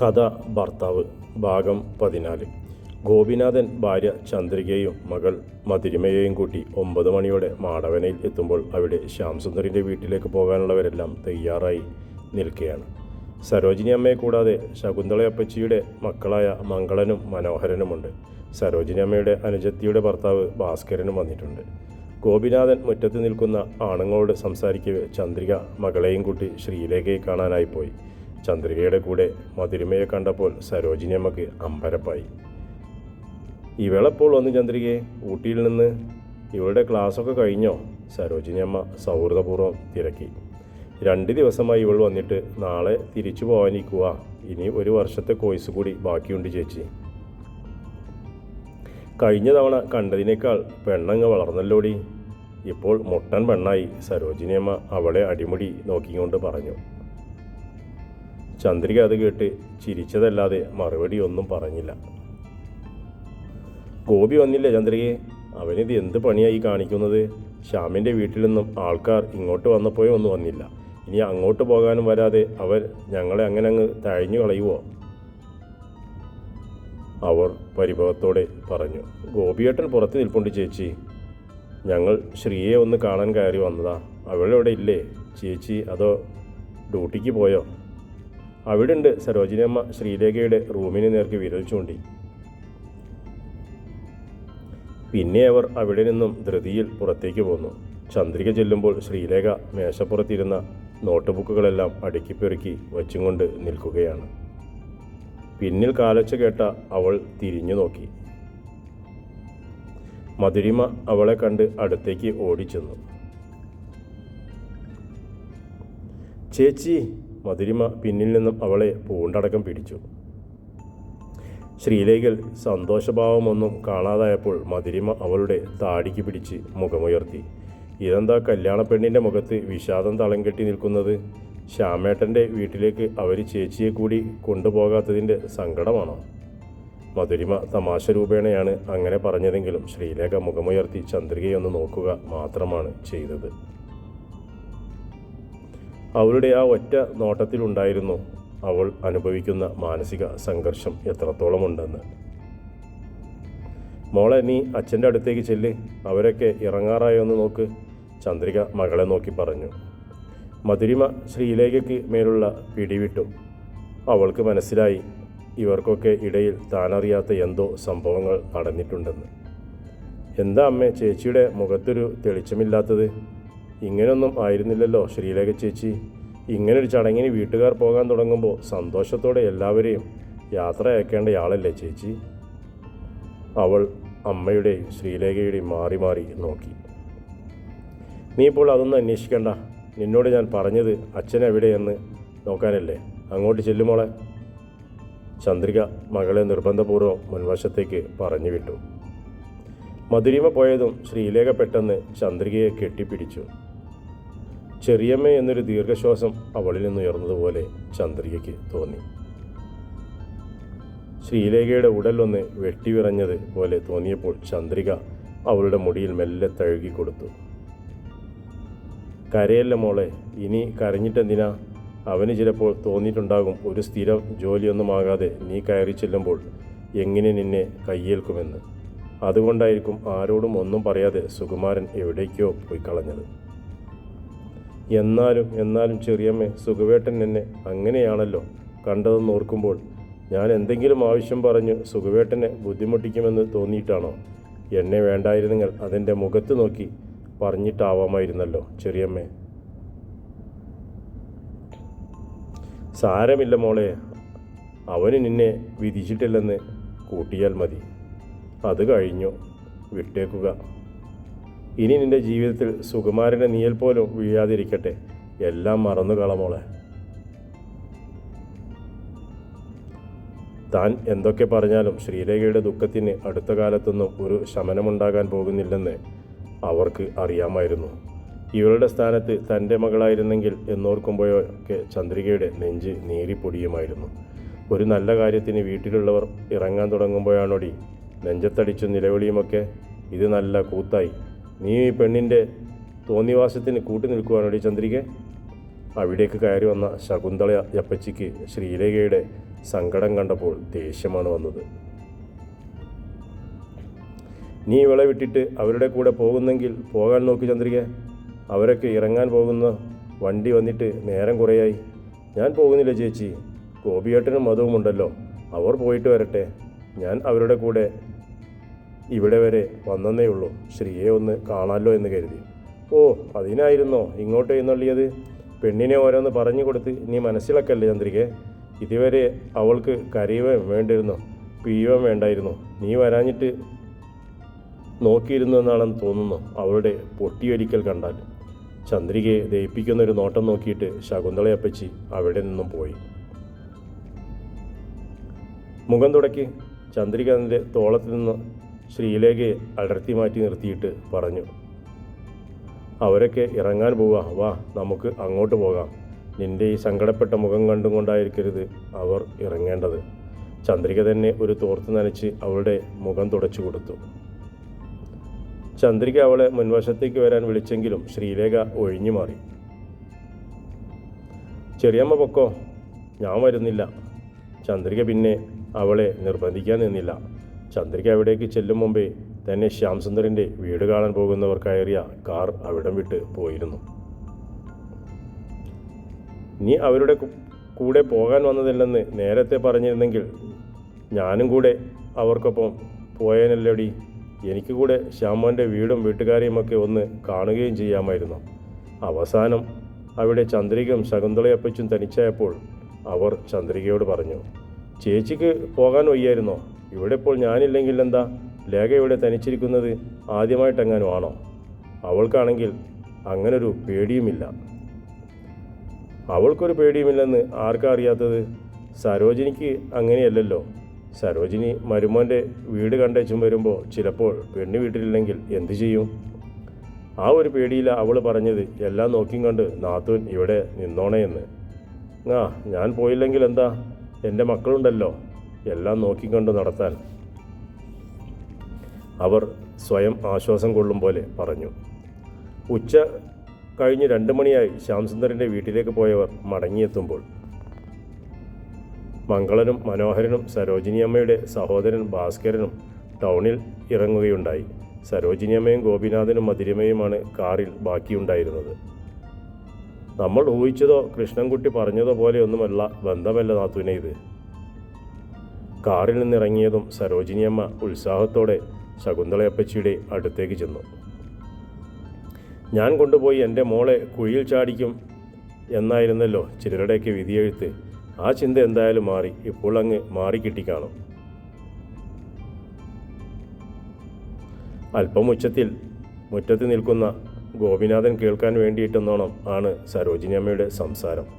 കഥ ഭർത്താവ് ഭാഗം പതിനാല്. ഗോപിനാഥൻ ഭാര്യ ചന്ദ്രികയും മകൾ മധുരിമയെയും കൂട്ടി ഒമ്പത് മണിയോടെ മാടവനയിൽ എത്തുമ്പോൾ അവിടെ ശ്യാംസുന്ദറിന്റെ വീട്ടിലേക്ക് പോകാനുള്ളവരെല്ലാം തയ്യാറായി നിൽക്കുകയാണ്. സരോജിനി അമ്മയെ കൂടാതെ ശകുന്തളയപ്പച്ചിയുടെ മക്കളായ മംഗളനും മനോഹരനുമുണ്ട്. സരോജിനി അമ്മയുടെ അനുജത്തിയുടെ ഭർത്താവ് ഭാസ്കരനും വന്നിട്ടുണ്ട്. ഗോപിനാഥൻ മുറ്റത്ത് നിൽക്കുന്ന ആണുങ്ങളോട് സംസാരിക്കവേ ചന്ദ്രിക മകളെയും കൂട്ടി ശ്രീലേഖയെ കാണാനായി പോയി. ചന്ദ്രികയുടെ കൂടെ മധുരിമയെ കണ്ടപ്പോൾ സരോജിനി അമ്മയ്ക്ക് അമ്പരപ്പായി. ഇവളെപ്പോൾ വന്നു ചന്ദ്രികയെ? ഊട്ടിയിൽ നിന്ന്? ഇവളുടെ ക്ലാസ്സൊക്കെ കഴിഞ്ഞോ? സരോജിനി അമ്മ സൗഹൃദപൂർവം തിരക്കി. രണ്ട് ദിവസമായി ഇവൾ വന്നിട്ട് നാളെ തിരിച്ചു പോകാനിരിക്കുക ഇനി ഒരു വർഷത്തെ കോഴ്സ് കൂടി ബാക്കിയുണ്ട് ചേച്ചി. കഴിഞ്ഞ തവണ കണ്ടതിനേക്കാൾ പെണ്ണങ്ങ് വളർന്നല്ലോടി? ഇപ്പോൾ മുട്ടൻ പെണ്ണായി സരോജിനിയമ്മ അവളെ അടിമുടി നോക്കിക്കൊണ്ട് പറഞ്ഞു. ചന്ദ്രിക അത് കേട്ട് ചിരിച്ചതല്ലാതെ മറുപടി ഒന്നും പറഞ്ഞില്ല. ഗോപി വന്നില്ലേ ചന്ദ്രികയെ? അവനിത് എന്ത് പണിയായി കാണിക്കുന്നത്? ശ്യാമിന്റെ വീട്ടിൽ നിന്നും ആൾക്കാർ ഇങ്ങോട്ട് വന്നപ്പോഴേ ഒന്നും വന്നില്ല. ഇനി അങ്ങോട്ട് പോകാനും വരാതെ അവർ ഞങ്ങളെ അങ്ങനെ അങ്ങ് തഴഞ്ഞു കളയുവോ? അവർ പരിഭവത്തോടെ പറഞ്ഞു. ഗോപിയേട്ടൻ പുറത്ത് നിൽപ്പുണ്ട് ചേച്ചി. ഞങ്ങൾ ശ്രീയെ ഒന്ന് കാണാൻ കയറി വന്നതാ. അവളെവിടെ ഇല്ലേ? ചേച്ചി അതോ ഡ്യൂട്ടിക്ക് പോയോ? അവിടെ ഉണ്ട് സരോജിനിയമ്മ ശ്രീലേഖയുടെ റൂമിന് നേർക്ക് വിരൽ ചൂണ്ടി. പിന്നെ അവർ അവിടെ നിന്നും ധൃതിയിൽ പുറത്തേക്ക് പോന്നു. ചന്ദ്രിക ചെല്ലുമ്പോൾ ശ്രീലേഖ മേശപ്പുറത്തിരുന്ന നോട്ട് ബുക്കുകളെല്ലാം അടുക്കിപ്പെറുക്കി വച്ചും കൊണ്ട് നിൽക്കുകയാണ്. പിന്നിൽ കാലച്ച കേട്ട അവൾ തിരിഞ്ഞു നോക്കി. മധുരിമ അവളെ കണ്ട് അടുത്തേക്ക് ഓടിച്ചെന്നു. ചേച്ചി മധുരിമ പിന്നിൽ നിന്നും അവളെ പൂണ്ടടക്കം പിടിച്ചു. ശ്രീലേഖൽ സന്തോഷഭാവമൊന്നും കാണാതായപ്പോൾ മധുരിമ അവളുടെ താടിക്ക് പിടിച്ച് മുഖമുയർത്തി. ഇതെന്താ കല്യാണ പെണ്ണിന്റെ മുഖത്ത് വിഷാദം തളം കെട്ടി നിൽക്കുന്നത്? ശ്യാമേട്ടന്റെ വീട്ടിലേക്ക് അവർ ചേച്ചിയെ കൂടി കൊണ്ടുപോകാത്തതിന്റെ സങ്കടമാണോ? മധുരിമ തമാശ രൂപേണയാണ് അങ്ങനെ പറഞ്ഞതെങ്കിലും ശ്രീലേഖ മുഖമുയർത്തി ചന്ദ്രികയൊന്ന് നോക്കുക മാത്രമാണ് ചെയ്തത്. അവളുടെ ആ ഒറ്റ നോട്ടത്തിലുണ്ടായിരുന്നു അവൾ അനുഭവിക്കുന്ന മാനസിക സംഘർഷം എത്രത്തോളം ഉണ്ടെന്ന് മോളെ നീ അച്ഛന്റെ അടുത്തേക്ക് ചെല്ല്. അവരൊക്കെ ഇറങ്ങാറായോ എന്ന് നോക്ക്. ചന്ദ്രിക മകളെ നോക്കി പറഞ്ഞു. മധുരിമ ശ്രീലേഖയ്ക്ക് മേലുള്ള പിടിവിട്ടു. അവൾക്ക് മനസ്സിലായി ഇവർക്കൊക്കെ ഇടയിൽ താനറിയാത്ത എന്തോ സംഭവങ്ങൾ നടന്നിട്ടുണ്ടെന്ന്. എന്താ അമ്മേ ചേച്ചിയുടെ മുഖത്തൊരു തെളിച്ചമില്ലാത്തത്? ഇങ്ങനെയൊന്നും ആയിരുന്നില്ലല്ലോ ശ്രീലേഖ ചേച്ചി. ഇങ്ങനൊരു ചടങ്ങിന് വീട്ടുകാർ പോകാൻ തുടങ്ങുമ്പോൾ സന്തോഷത്തോടെ എല്ലാവരെയും യാത്ര അയക്കേണ്ടയാളല്ലേ ചേച്ചി? അവൾ അമ്മയുടെയും ശ്രീലേഖയുടെയും മാറി മാറി നോക്കി. നീ ഇപ്പോൾ അതൊന്നും അന്വേഷിക്കണ്ട. നിന്നോട് ഞാൻ പറഞ്ഞത് അച്ഛൻ എവിടെയെന്ന് നോക്കാനല്ലേ. അങ്ങോട്ട് ചെല്ലുമോളെ ചന്ദ്രിക മകളെ നിർബന്ധപൂർവം മുൻവശത്തേക്ക് പറഞ്ഞു വിട്ടു. മധുരിമ പോയതും ശ്രീലേഖ പെട്ടെന്ന് ചന്ദ്രികയെ കെട്ടിപ്പിടിച്ചു. ചെറിയമ്മ എന്നൊരു ദീർഘശ്വാസം അവളിൽ നിന്നുയർന്നതുപോലെ ചന്ദ്രികയ്ക്ക് തോന്നി. ശ്രീലേഖയുടെ ഉടലൊന്ന് വെട്ടിവിറഞ്ഞത് പോലെ തോന്നിയപ്പോൾ ചന്ദ്രിക അവളുടെ മുടിയിൽ മെല്ലെ തഴുകി കൊടുത്തു. കരയല്ല മോളെ ഇനി കരഞ്ഞിട്ടെന്തിനാ? അവന് ചിലപ്പോൾ തോന്നിയിട്ടുണ്ടാകും ഒരു സ്ഥിരം ജോലിയൊന്നുമാകാതെ നീ കയറി ചെല്ലുമ്പോൾ എങ്ങനെ നിന്നെ കയ്യേൽക്കുമെന്ന്. അതുകൊണ്ടായിരിക്കും ആരോടും ഒന്നും പറയാതെ സുകുമാരൻ എവിടേക്കോ പോയി കളഞ്ഞത്. എന്നാലും എന്നാലും ചെറിയമ്മേ സുഖവേട്ടൻ എന്നെ അങ്ങനെയാണല്ലോ കണ്ടതെന്ന് ഓർക്കുമ്പോൾ ഞാൻ എന്തെങ്കിലും ആവശ്യം പറഞ്ഞ് സുഖവേട്ടനെ ബുദ്ധിമുട്ടിക്കുമെന്ന് തോന്നിയിട്ടാണോ? എന്നെ വേണ്ടായിരുന്നെങ്കിൽ അതെന്റെ മുഖത്ത് നോക്കി പറഞ്ഞിട്ടാവാമായിരുന്നല്ലോ ചെറിയമ്മേ. സാരമില്ല മോളെ അവന് നിന്നെ വിധിച്ചിട്ടില്ലെന്ന് കൂട്ടിയാൽ മതി. അത് കഴിഞ്ഞു. വിട്ടേക്കുക. ഇനി നിന്റെ ജീവിതത്തിൽ സുകുമാരന്റെ നീയൽ പോലും വീഴാതിരിക്കട്ടെ. എല്ലാം മറന്നു കളമോളെ താൻ എന്തൊക്കെ പറഞ്ഞാലും ശ്രീലേഖയുടെ ദുഃഖത്തിന് അടുത്ത കാലത്തൊന്നും ഒരു ശമനമുണ്ടാകാൻ പോകുന്നില്ലെന്ന് അവർക്ക് അറിയാമായിരുന്നു. ഇവളുടെ സ്ഥാനത്ത് തന്റെ മകളായിരുന്നെങ്കിൽ എന്നോർക്കുമ്പോഴൊക്കെ ചന്ദ്രികയുടെ നെഞ്ച് നീറിപ്പൊടിയുമായിരുന്നു. ഒരു നല്ല കാര്യത്തിന് വീട്ടിലുള്ളവർ ഇറങ്ങാൻ തുടങ്ങുമ്പോഴാണോടി നെഞ്ചത്തടിച്ചും നിലവിളിയുമൊക്കെ. ഇത് നല്ല കൂത്തായി. നീ ഈ പെണ്ണിന്റെ തോന്നിവാസത്തിന് കൂട്ടി നിൽക്കുവാനോടി ചന്ദ്രിക. അവിടേക്ക് കയറി വന്ന ശകുന്തള യപ്പച്ചിക്ക് ശ്രീലേഖയുടെ സങ്കടം കണ്ടപ്പോൾ ദേഷ്യമാണ് വന്നത്. നീ ഇവളെ വിട്ടിട്ട് അവരുടെ കൂടെ പോകുന്നെങ്കിൽ പോകാൻ നോക്കി ചന്ദ്രിക. അവരൊക്കെ ഇറങ്ങാൻ പോകുന്ന വണ്ടി വന്നിട്ട് നേരം കുറയായി. ഞാൻ പോകുന്നില്ല ചേച്ചി. ഗോപിയേട്ടനും മതവുമുണ്ടല്ലോ അവർ പോയിട്ട് വരട്ടെ. ഞാൻ അവരുടെ കൂടെ ഇവിടെ വരെ വന്നേ ഉള്ളൂ. ശ്രീയെ ഒന്ന് കാണാമല്ലോ എന്ന് കരുതി. ഓ അതിനായിരുന്നോ ഇങ്ങോട്ട് എന്നുള്ളിയത് പെണ്ണിനെ ഓരോന്ന് പറഞ്ഞു കൊടുത്ത് നീ മനസ്സിലാക്കല്ലേ ചന്ദ്രികെ? ഇതുവരെ അവൾക്ക് കരയുവേം വേണ്ടിയിരുന്നു? പിയുവേം വേണ്ടായിരുന്നു. നീ വരാഞ്ഞിട്ട് നോക്കിയിരുന്നു എന്നാണെന്ന് തോന്നുന്നു അവളുടെ പൊട്ടിയൊരിക്കൽ കണ്ടാൽ. ചന്ദ്രികയെ ദയിപ്പിക്കുന്നൊരു നോട്ടം നോക്കിയിട്ട് ശകുന്തളയപ്പച്ചി അവിടെ നിന്നും പോയി. മുഖം തുടക്കി. ചന്ദ്രിക അതിന്റെ തോളത്തിൽ നിന്ന് ശ്രീലേഖയെ അടർത്തി മാറ്റി നിർത്തിയിട്ട് പറഞ്ഞു അവരൊക്കെ ഇറങ്ങാൻ പോവാ. വാ നമുക്ക് അങ്ങോട്ട് പോകാം. നിന്റെ ഈ സങ്കടപ്പെട്ട മുഖം കണ്ടുകൊണ്ടായിരിക്കരുത് അവർ ഇറങ്ങേണ്ടത്. ചന്ദ്രിക തന്നെ ഒരു തോർത്ത് നനച്ച് അവളുടെ മുഖം തുടച്ചു കൊടുത്തു. ചന്ദ്രിക അവളെ മുൻവശത്തേക്ക് വരാൻ വിളിച്ചെങ്കിലും ശ്രീലേഖ ഒഴിഞ്ഞു മാറി. ചെറിയമ്മ പൊക്കോ ഞാൻ വരുന്നില്ല. ചന്ദ്രിക പിന്നെ അവളെ നിർബന്ധിക്കാൻ നിന്നില്ല. ചന്ദ്രിക അവിടേക്ക് ചെല്ലും മുമ്പേ തന്നെ ശ്യാം സുന്ദറിന്റെ വീട് കാണാൻ പോകുന്നവർ കയറിയ കാർ അവിടം വിട്ട് പോയിരുന്നു. നീ അവരുടെ കൂടെ പോകാൻ വന്നതില്ലെന്ന് നേരത്തെ പറഞ്ഞിരുന്നെങ്കിൽ ഞാനും കൂടെ അവർക്കൊപ്പം പോയേനല്ലടി. എനിക്ക് കൂടെ ശ്യാമോന്റെ വീടും വീട്ടുകാരെയും ഒക്കെ ഒന്ന് കാണുകയും ചെയ്യാമായിരുന്നു. അവസാനം അവിടെ ചന്ദ്രികയും ശകുന്തളയപ്പച്ചും തനിച്ചായപ്പോൾ അവർ ചന്ദ്രികയോട് പറഞ്ഞു ചേച്ചിക്ക് പോകാൻ വയ്യായിരുന്നോ? ഇവിടെ ഇപ്പോൾ ഞാനില്ലെങ്കിൽ എന്താ? ലേഖ ഇവിടെ തനിച്ചിരിക്കുന്നത് ആദ്യമായിട്ടെങ്ങാനും ആണോ? അവൾക്കാണെങ്കിൽ അങ്ങനൊരു പേടിയുമില്ല. അവൾക്കൊരു പേടിയുമില്ലെന്ന് ആർക്കാ അറിയാത്തത്? സരോജിനിക്ക് അങ്ങനെയല്ലല്ലോ. സരോജിനി മരുമോന്റെ വീട് കണ്ടേച്ചും വരുമ്പോൾ ചിലപ്പോൾ പെണ്ണ് വീട്ടിലില്ലെങ്കിൽ എന്തു ചെയ്യും? ആ ഒരു പേടിയിൽ അവൾ പറഞ്ഞത്. എല്ലാം നോക്കിയും കണ്ട് നാത്തൂൻ ഇവിടെ നിന്നോണേ എന്ന് ആ ഞാൻ പോയില്ലെങ്കിൽ എന്താ? എന്റെ മക്കളുണ്ടല്ലോ. എല്ലാം നോക്കിക്കണ്ട് നടത്താൻ അവർ സ്വയം ആശ്വാസം കൊള്ളും പോലെ പറഞ്ഞു. ഉച്ച കഴിഞ്ഞ് രണ്ട് മണിയായി ശ്യാംസുന്ദറിന്റെ വീട്ടിലേക്ക് പോയവർ മടങ്ങിയെത്തുമ്പോൾ മംഗളനും മനോഹരനും സരോജിനിയമ്മയുടെ സഹോദരൻ ഭാസ്കരനും ടൗണിൽ ഇറങ്ങുകയുണ്ടായി. സരോജിനിയമ്മയും ഗോപിനാഥനും മധുരമയുമാണ് കാറിൽ ബാക്കിയുണ്ടായിരുന്നത്. നമ്മൾ ഊഹിച്ചതോ കൃഷ്ണൻകുട്ടി പറഞ്ഞതോ പോലെയൊന്നുമല്ല ബന്ധമല്ല നാത്തുവിനെ ഇത്. കാറിൽ നിന്നിറങ്ങിയതും സരോജിനിയമ്മ ഉത്സാഹത്തോടെ ശകുന്തളയപ്പച്ചിയുടെ അടുത്തേക്ക് ചെന്നു. ഞാൻ കൊണ്ടുപോയി എന്റെ മോളെ കുഴിയിൽ ചാടിക്കും എന്നായിരുന്നല്ലോ ചിലരുടെയൊക്കെ വിധിയെഴുത്ത്. ആ ചിന്ത എന്തായാലും മാറി ഇപ്പോൾ അങ്ങ് മാറിക്കിട്ടിക്കാണും. അല്പം ഉച്ചത്തിൽ മുറ്റത്ത് നിൽക്കുന്ന ഗോപിനാഥൻ കേൾക്കാൻ വേണ്ടിയിട്ടെന്നോണം ആണ് സരോജിനി അമ്മയുടെ സംസാരം.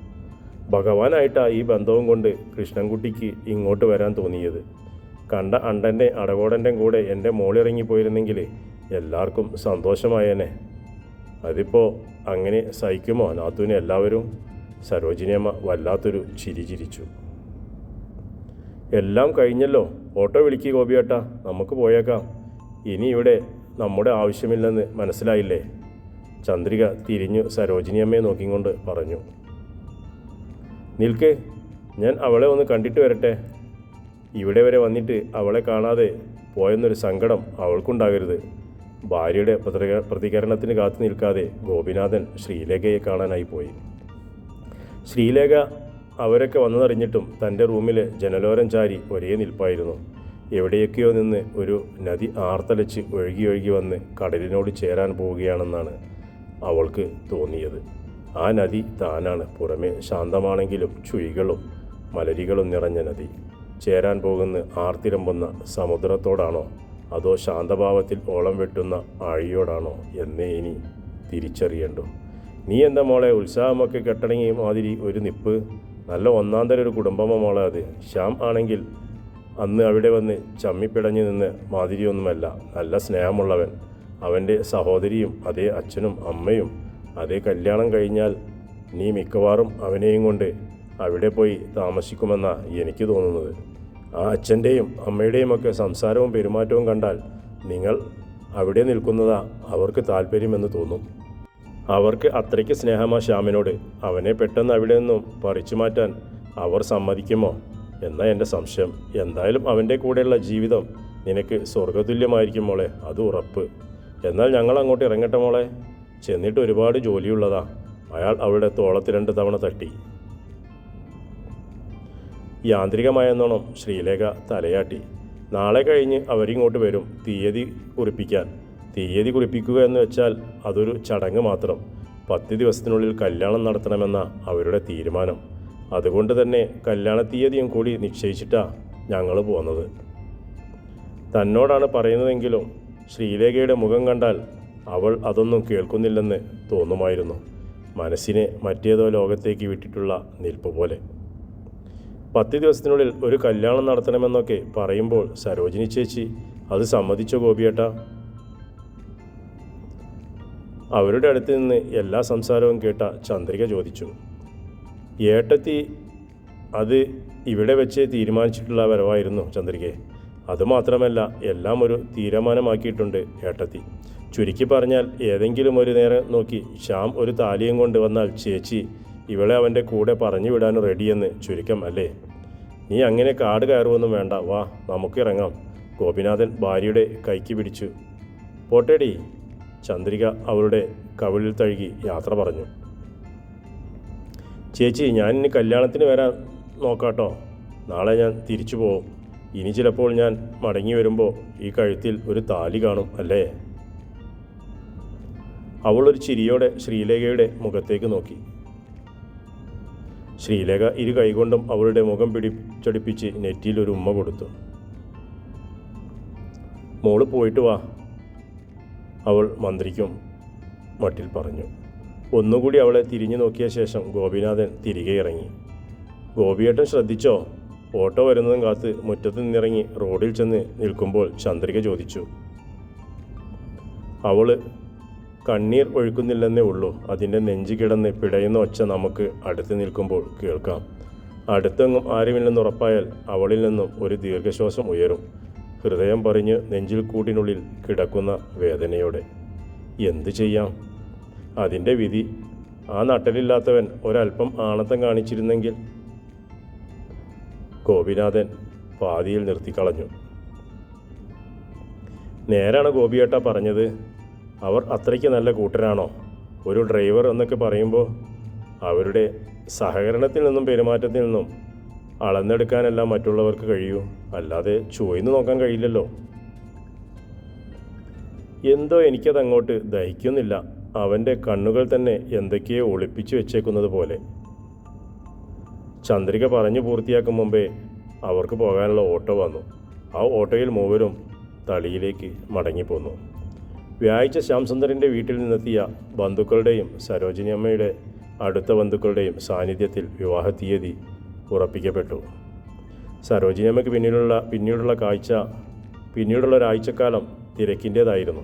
ഭഗവാനായിട്ടാ ഈ ബന്ധവും കൊണ്ട് കൃഷ്ണൻകുട്ടിക്ക് ഇങ്ങോട്ട് വരാൻ തോന്നിയത്. കണ്ട അണ്ടന്റെ അടകോടന്റെ കൂടെ എന്റെ മോളിറങ്ങിപ്പോയിരുന്നെങ്കിൽ എല്ലാവർക്കും സന്തോഷമായേനെ. അതിപ്പോൾ അങ്ങനെ സഹിക്കുമോ? നാത്തൂന് എല്ലാവരും? സരോജിനിയമ്മ വല്ലാത്തൊരു ചിരി ചിരിച്ചു. എല്ലാം കഴിഞ്ഞല്ലോ? ഓട്ടോ വിളിക്കുക ഗോപിയേട്ടാ. നമുക്ക് പോയേക്കാം. ഇനി ഇവിടെ നമ്മുടെ ആവശ്യമില്ലെന്ന് മനസ്സിലായില്ലേ? ചന്ദ്രിക തിരിഞ്ഞു സരോജിനിയമ്മയെ നോക്കിക്കൊണ്ട് പറഞ്ഞു. നിൽക്ക്. ഞാൻ അവളെ ഒന്ന് കണ്ടിട്ട് വരട്ടെ. ഇവിടെ വരെ വന്നിട്ട് അവളെ കാണാതെ പോയെന്നൊരു സങ്കടം അവൾക്കുണ്ടാകരുത്. ഭാര്യയുടെ പ്രതിക- പ്രതികരണത്തിന് കാത്തു നിൽക്കാതെ ഗോപിനാഥൻ ശ്രീലേഖയെ കാണാനായി പോയി. ശ്രീലേഖ അവരൊക്കെ വന്നതറിഞ്ഞിട്ടും തന്റെ റൂമിലെ ജനലോരം ചാരി ഒരേ നിൽപ്പായിരുന്നു. എവിടെയൊക്കെയോ നിന്ന് ഒരു നദി ആർത്തലച്ച് ഒഴുകി ഒഴുകി വന്ന് കടലിനോട് ചേരാൻ പോവുകയാണെന്നാണ് അവൾക്ക് തോന്നിയത്. ആ നദി താനാണ്. പുറമെ ശാന്തമാണെങ്കിലും ചുഴികളും മലരികളും നിറഞ്ഞ നദി. ചേരാൻ പോകുന്ന ആർത്തിരമ്പുന്ന സമുദ്രത്തോടാണോ? അതോ ശാന്തഭാവത്തിൽ ഓളം വെട്ടുന്ന ആഴിയോടാണോ എന്നേ ഇനി തിരിച്ചറിയണ്ടു. നീ എന്താ മോളെ ഉത്സാഹമൊക്കെ കെട്ടണങ്ങി മാതിരി ഒരു നിപ്പ്? നല്ല ഒന്നാം തരം ഒരു കുടുംബമോ മോളെ അത്. ശ്യാം ആണെങ്കിൽ അന്ന് അവിടെ വന്ന് ചമ്മിപ്പിടഞ്ഞു നിന്ന് മാതിരിയൊന്നുമല്ല. നല്ല സ്നേഹമുള്ളവൻ. അവന്റെ സഹോദരിയും അതേ അച്ഛനും അമ്മയും അതേ കല്യാണം കഴിഞ്ഞാൽ നീ മിക്കവാറും അവനെയും കൊണ്ട് അവിടെ പോയി താമസിക്കുമെന്നാണ് എനിക്ക് തോന്നുന്നത്. ആ അച്ഛന്റെയും അമ്മയുടെയും ഒക്കെ സംസാരവും പെരുമാറ്റവും കണ്ടാൽ നിങ്ങൾ അവിടെ നിൽക്കുന്നതാ അവർക്ക് താല്പര്യമെന്ന് തോന്നും. അവർക്ക് അത്രയ്ക്ക് സ്നേഹമാ ശ്യാമിനോട്. അവനെ പെട്ടെന്ന് അവിടെ നിന്നും പറിച്ചു മാറ്റാൻ അവർ സമ്മതിക്കുമോ? എന്നാ എന്റെ സംശയം. എന്തായാലും അവന്റെ കൂടെയുള്ള ജീവിതം നിനക്ക് സ്വർഗതുല്യമായിരിക്കും മോളെ അത് ഉറപ്പ്. എന്നാൽ ഞങ്ങൾ അങ്ങോട്ട് ഇറങ്ങട്ടെ മോളെ? ചെന്നിട്ട് ഒരുപാട് ജോലിയുള്ളതാ. അയാൾ അവളുടെ തോളത്ത് രണ്ട് തവണ തട്ടി. യാന്ത്രികമായെന്നോണം ശ്രീലേഖ തലയാട്ടി. നാളെ കഴിഞ്ഞ് അവരിങ്ങോട്ട് വരും തീയതി കുറിപ്പിക്കാൻ. തീയതി കുറിപ്പിക്കുക എന്ന് വെച്ചാൽ അതൊരു ചടങ്ങ് മാത്രം. പത്ത് ദിവസത്തിനുള്ളിൽ കല്യാണം നടത്തണമെന്ന അവരുടെ തീരുമാനം. അതുകൊണ്ട് തന്നെ കല്യാണ തീയതിയും കൂടി നിശ്ചയിച്ചിട്ടാ ഞങ്ങൾ പോന്നത്. തന്നോടാണ് പറയുന്നതെങ്കിലും ശ്രീലേഖയുടെ മുഖം കണ്ടാൽ അവൾ അതൊന്നും കേൾക്കുന്നില്ലെന്ന് തോന്നുമായിരുന്നു. മനസ്സിനെ മറ്റേതോ ലോകത്തേക്ക് വിട്ടിട്ടുള്ള നിൽപ്പ് പോലെ. പത്ത് ദിവസത്തിനുള്ളിൽ ഒരു കല്യാണം നടത്തണമെന്നൊക്കെ പറയുമ്പോൾ സരോജിനി ചേച്ചി അത് സമ്മതിച്ചോ ഗോപിയേട്ട? അവരുടെ അടുത്ത് നിന്ന് എല്ലാ സംസാരവും കേട്ട ചന്ദ്രിക ചോദിച്ചു. ഏട്ടത്തി അത് ഇവിടെ വെച്ച് തീരുമാനിച്ചിട്ടുള്ള വരവായിരുന്നു ചന്ദ്രികയെ. അതുമാത്രമല്ല എല്ലാം ഒരു തീരുമാനമാക്കിയിട്ടുണ്ട് ഏട്ടത്തി. ചുരുക്കി പറഞ്ഞാൽ ഏതെങ്കിലും ഒരു നേരം നോക്കി ശ്യാം ഒരു താലിയും കൊണ്ട് വന്നാൽ ചേച്ചി ഇവളെ അവന്റെ കൂടെ പറഞ്ഞു വിടാനും റെഡിയെന്ന് ചുരുക്കം അല്ലേ? നീ അങ്ങനെ കാട് കയറുമൊന്നും വേണ്ട വാ നമുക്കിറങ്ങാം ഗോപിനാഥൻ ഭാര്യയുടെ കൈക്ക് പിടിച്ചു. പോട്ടേടി ചന്ദ്രിക അവളുടെ കവിളിൽ തഴുകി യാത്ര പറഞ്ഞു. ചേച്ചി ഞാൻ ഇനി കല്യാണത്തിന് വരാൻ നോക്കാട്ടോ. നാളെ ഞാൻ തിരിച്ചു പോവും. ഇനി ചിലപ്പോൾ ഞാൻ മടങ്ങി വരുമ്പോൾ ഈ കഴുത്തിൽ ഒരു താലി കാണും അല്ലേ? അവളൊരു ചിരിയോടെ ശ്രീലേഖയുടെ മുഖത്തേക്ക് നോക്കി. ശ്രീലേഖ ഇരു കൈകൊണ്ടും അവളുടെ മുഖം പിടിച്ചടിപ്പിച്ച് നെറ്റിയിൽ ഒരു ഉമ്മ കൊടുത്തു. മോൾ പോയിട്ട് വാ അവൾ മന്ത്രിക്കും മട്ടിൽ പറഞ്ഞു. ഒന്നുകൂടി അവളെ തിരിഞ്ഞു നോക്കിയ ശേഷം ഗോപിനാഥൻ തിരികെ ഇറങ്ങി. ഗോപിയേട്ടൻ ശ്രദ്ധിച്ചോ? ഓട്ടോ വരുന്നതും കാത്ത് മുറ്റത്ത് നിന്നിറങ്ങി റോഡിൽ ചെന്ന് നിൽക്കുമ്പോൾ ചന്ദ്രിക ചോദിച്ചു. അവൾ കണ്ണീർ ഒഴുക്കുന്നില്ലെന്നേ ഉള്ളൂ. അതിന്റെ നെഞ്ചു കിടന്ന് പിടയുന്ന ഒച്ച നമുക്ക് അടുത്ത് നിൽക്കുമ്പോൾ കേൾക്കാം. അടുത്തെങ്ങും ആരുമില്ലെന്ന് ഉറപ്പായാൽ അവളിൽ നിന്നും ഒരു ദീർഘശ്വാസം ഉയരും. ഹൃദയം പറഞ്ഞ് നെഞ്ചിൽ കൂട്ടിനുള്ളിൽ കിടക്കുന്ന വേദനയോടെ. എന്തു ചെയ്യാം? അതിന്റെ വിധി ആ നട്ടലില്ലാത്തവൻ ഒരല്പം ആണത്തം കാണിച്ചിരുന്നെങ്കിൽ. ഗോപിനാഥൻ പാതിയിൽ നിർത്തിക്കളഞ്ഞു. നേരാണ് ഗോപിയേട്ട പറഞ്ഞത്. അവർ അത്രയ്ക്ക് നല്ല കൂട്ടരാണോ? ഒരു ഡ്രൈവർ എന്നൊക്കെ പറയുമ്പോൾ അവരുടെ സഹകരണത്തിൽ നിന്നും പെരുമാറ്റത്തിൽ നിന്നും അളന്നെടുക്കാനെല്ലാം മറ്റുള്ളവർക്ക് കഴിയൂ. അല്ലാതെ ചോയ്ന്നു നോക്കാൻ കഴിയില്ലല്ലോ. എന്തോ എനിക്കത് അങ്ങോട്ട് ദഹിക്കുന്നില്ല. അവന്റെ കണ്ണുകൾ തന്നെ എന്തൊക്കെയോ ഒളിപ്പിച്ചു വെച്ചേക്കുന്നത് പോലെ. ചന്ദ്രിക പറഞ്ഞു പൂർത്തിയാക്കും മുമ്പേ അവർക്ക് പോകാനുള്ള ഓട്ടോ വന്നു. ആ ഓട്ടോയിൽ മൂവരും തളിയിലേക്ക് മടങ്ങിപ്പോന്നു. വ്യാഴ്ച ശ്യാംസുന്ദറിന്റെ വീട്ടിൽ നിന്നെത്തിയ ബന്ധുക്കളുടെയും സരോജിനി അമ്മയുടെ അടുത്ത ബന്ധുക്കളുടെയും സാന്നിധ്യത്തിൽ വിവാഹ തീയതി ഉറപ്പിക്കപ്പെട്ടു. സരോജിനി അമ്മയ്ക്ക് പിന്നീടുള്ള പിന്നീടുള്ള കാഴ്ച പിന്നീടുള്ള ഒരാഴ്ചക്കാലം തിരക്കിന്റേതായിരുന്നു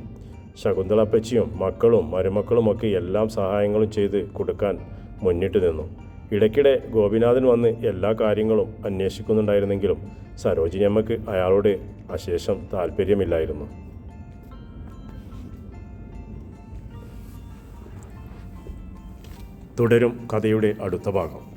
ശകുന്തളപ്പച്ചിയും മക്കളും മരുമക്കളുമൊക്കെ എല്ലാം സഹായങ്ങളും ചെയ്ത് കൊടുക്കാൻ മുന്നിട്ട് നിന്നു. ഇടയ്ക്കിടെ ഗോപിനാഥൻ വന്ന് എല്ലാ കാര്യങ്ങളും അന്വേഷിക്കുന്നുണ്ടായിരുന്നെങ്കിലും സരോജിനി അമ്മയ്ക്ക് അയാളോട് അശേഷം താല്പര്യമില്ലായിരുന്നു തുടരും കഥയുടെ അടുത്ത ഭാഗം.